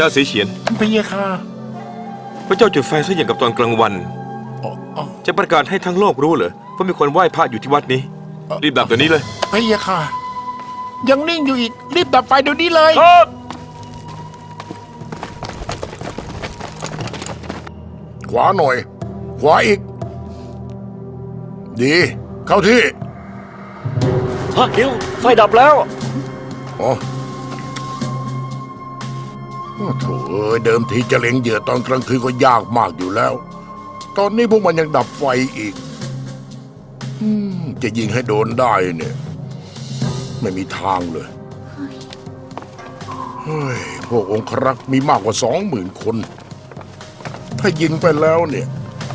เจ้าเสียเฉียนพะยะค่ะพระเจ้าจุดไฟซะอย่างกับตอนกลางวัน อ๋ออ๋อจะประกาศให้ทั้งโลกรู้เหรอว่ามีคนไหว้พระอยู่ที่วัดนี้ รีบดับเดี๋ยวนี้เลยพะยะค่ะ ยังนิ่งอยู่อีก รีบดับไฟเดี๋ยวนี้เลย ครับขวาหน่อย ขวาอีก ดี เข้าที่ ฮะเดี๋ยวไฟดับแล้ว อ๋อ โอ้โถเอ้ยเดิมทีจะเล็งเหยื่อตอนกลางคืนก็ยากมากอยู่แล้ว ตอนนี้พวกมันยังดับไฟอีกอมจะยิงให้โดนได้เนี่ย ไม่มีทางเลยเฮ้ยพวกองครักษ์มีมากกว่าสองหมื่นคน ถ้ายิงไปแล้วเนี่ย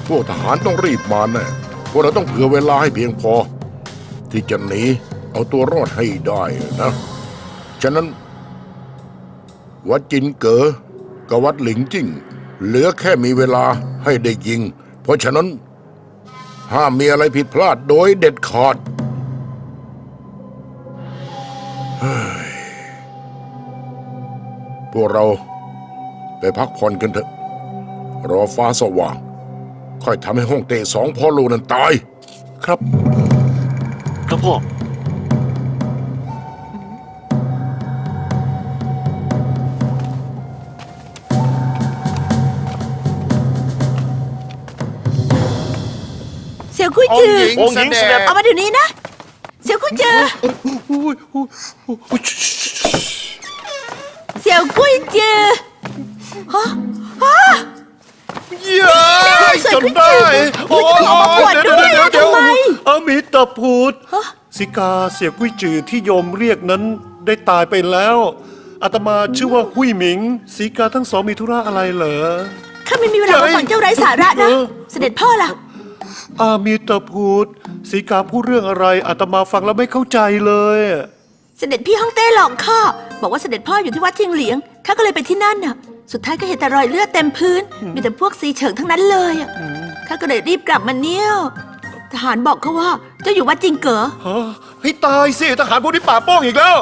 พวกทหารต้องรีบมาแน่พวกเราต้องเผื่อเวลาให้เพียงพอ ที่จะหนีเอาตัวรอดให้ได้นะ ฉะนั้น วัดจินเก๋อกับวัดหลิงจิ้งเหลือแค่มีเวลาให้ได้ยิง เพราะฉะนั้น ห้ามมีอะไรผิดพลาดโดยเด็ดขาดพวกเราไปพักผ่อนกันเถอะ รอฟ้าสว่าง ค่อยทำให้ห้องเต้สองพ่อลูกนั้นตาย ครับ ครับพ่อ ยวกุ้ยจือองค์หญิงเสด็จเอามาเดี๋ยวนี้นะเสี่ยวกุ้ยจือเสี่ยวกุ้ยจือฮะฮะ เย้ยจนได้โอ้ยเอามาอวดด้วยอะทำไมอามิตาพูด สิกาเสียกุ้ยจือที่โยมเรียกนั้นได้ตายไปแล้วอาตมาชื่อว่าหุยหมิงสีกาทั้งสองมีธุระอะไรเหรอ ข้าไม่มีเวลามาฟังเจ้าไร้สาระนะเออเสด็จพ่อล่ะ อามิตาพูดสีกาพูดเรื่องอะไรอาตมาฟังแล้วไม่เข้าใจเลย เสด็จพี่ฮ่องเต้หลอกข้าบอกว่าเสด็จพ่ออยู่ที่วัดเชียงเหลียงข้าก็เลยไปที่นั่นน่ะ สุดท้ายก็เห็นแต่รอยเลือดเต็มพื้น มีแต่พวกซีเฉิงทั้งนั้นเลยอะข้าก็เลยรีบกลับมาเนี่ยทหารบอกเขาว่าเจ้าอยู่วัดจิงเก๋อฮะให้ตายสิทหารพวกนี้ป่าบโป้งอีกแล้ว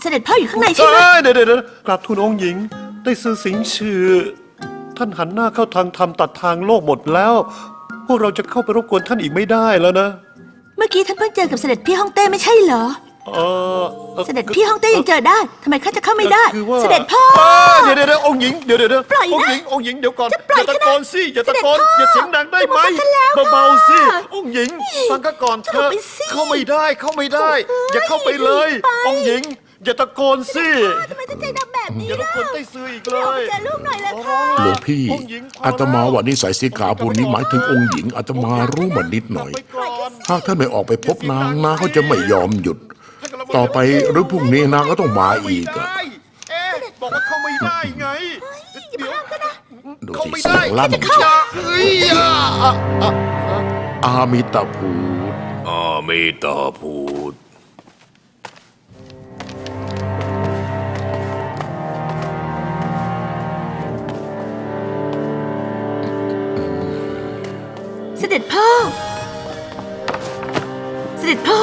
เสด็จพ่ออยู่ข้างในใช่ไหมเอ้ยเดี๋ยวเดี๋ยวเดี๋ยวกราบทูลองค์หญิง ได้ซื้อสิงชื่อ ท่านหันหน้าเข้าทางธรรมตัดทางโลกหมดแล้ว พวกเราจะเข้าไปรบกวนท่านอีกไม่ได้แล้วนะ เมื่อกี้ท่านเพิ่งเจอกับเสด็จพี่ฮ่องเต้ไม่ใช่เหรอ เอออ่อเสด็จพี่ฮ่องเต้ยังเจอได้ทำไมข้าจะเข้าไม่ได้ คือว่าเสด็จพ่อเยเดี๋ยวเดี๋ยวเดี๋ยวองค์หญิงเดี๋ยวเดี๋ยวเดี๋ยวปล่อยนะองค์หญิงองค์หญิงเดี๋ยวก่อนจะปล่อยอย่าตะโกนสิอย่าตะโกนเสด็จพ่ออย่าเสียงดังได้ไหมจะมากันแล้วเบาๆสิค่ะองค์หญิงฟังก็ก่อนเถจะอะไปสิเข้าไม่ได้เข้าไม่ได้เอ้ยอย่าเข้าไปเลยไปองค์หญิง อย่าตะโกนสิ ทำไมท่านใจดำแบบ นี้อย่ารบล่ะกวนใต้ซื้ออีกเลเดี๋ยวไปยเจอลูกหน่อยเลยค่ะ หลวงพี่ องค์หญิงพออาตมาแล้วว่านิสัยสิกขาบุญนี้หมายถึงองค์หญิงอาตมารู้มานิดหน่อย ไปก่อนหากท่านไม่ออกไปพบนางนางก็จะไม่ยอมหยุด ต่อไปหรือพรุ่งนี้นางก็ต้องมาอีกอะไม่ได้เอ๊ะบอกว่าเข้าไม่ได้ไงเดี๋ยวดูเข้าสิไม่เสีได้ยงลั่นอย่าเอ้ยอะอะอะอะอามิตาภูต อาเมตาพูด เสด็จพ่อ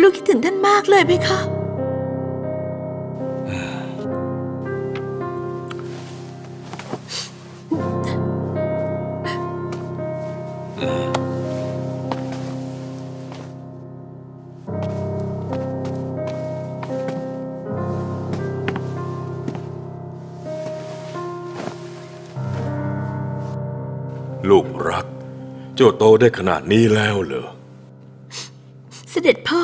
ลูกคิดถึงท่านมากเลยไหมคะ เจ้าโตได้ขนาดนี้แล้วเหรอ เสด็จพ่อ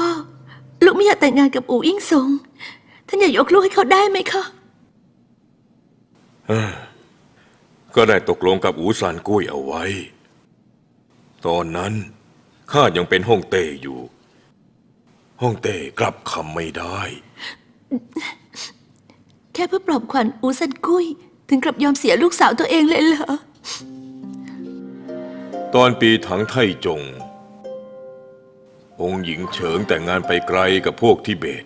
ลูกไม่อยากแต่งงานกับอู่อิ่งสงท่านอยากยกลูกให้เขาได้ไหมคะ ก็ได้ตกลงกับอูซานกุ้ยเอาไว้ ตอนนั้นข้ายังเป็นฮ่องเต้อยู่ ฮ่องเต้กลับคำไม่ได้ แค่เพื่อปลอบขวัญอูซันกุ้ย ถึงกลับยอมเสียลูกสาวตัวเองเลยเหรอ ตอนปีถังไทจง องค์หญิงเฉิงแต่งงานไปไกลกับพวกทิเบต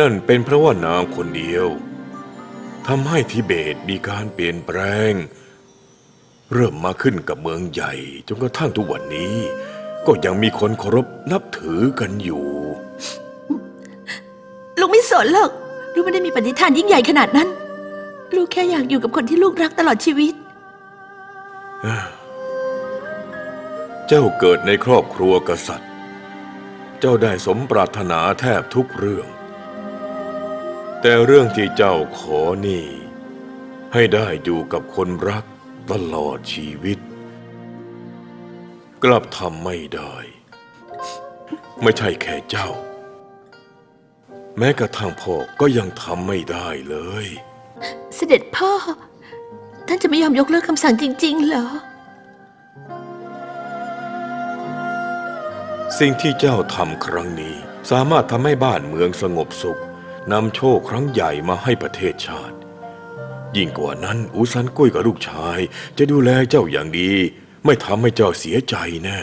นั่นเป็นเพราะว่านางคนเดียวทำให้ทิเบตมีการเปลี่ยนแปลง เริ่มมาขึ้นกับเมืองใหญ่จนกระทั่งทุกวันนี้ ก็ยังมีคนเคารพนับถือกันอยู่ลูกไม่สนหรอกลูกไม่ได้มีปณิธานยิ่งใหญ่ขนาดนั้น ลูกแค่อยากอยู่กับคนที่ลูกรักตลอดชีวิต เจ้าเกิดในครอบครัวกษัตริย์ เจ้าได้สมปรารถนาแทบทุกเรื่อง แต่เรื่องที่เจ้าขอนี่ ให้ได้อยู่กับคนรักตลอดชีวิต กลับทำไม่ได้ ไม่ใช่แค่เจ้า แม้กระทั่งพ่อก็ยังทำไม่ได้เลย เสด็จพ่อ ท่านจะไม่ยอมยกเลิกคำสั่งจริง ๆ เหรอ สิ่งที่เจ้าทำครั้งนี้ สามารถทำให้บ้านเมืองสงบสุขนำโชคครั้งใหญ่มาให้ประเทศชาติ ยิ่งกว่านั้นอุซันกุ้ยกับลูกชาย จะดูแลเจ้าอย่างดี ไม่ทำให้เจ้าเสียใจแน่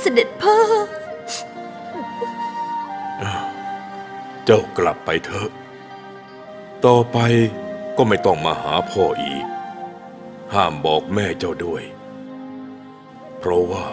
เสด็จพ่อ เจ้ากลับไปเถอะ ต่อไปก็ไม่ต้องมาหาพ่ออีก ห้ามบอกแม่เจ้าด้วย เพราะว่า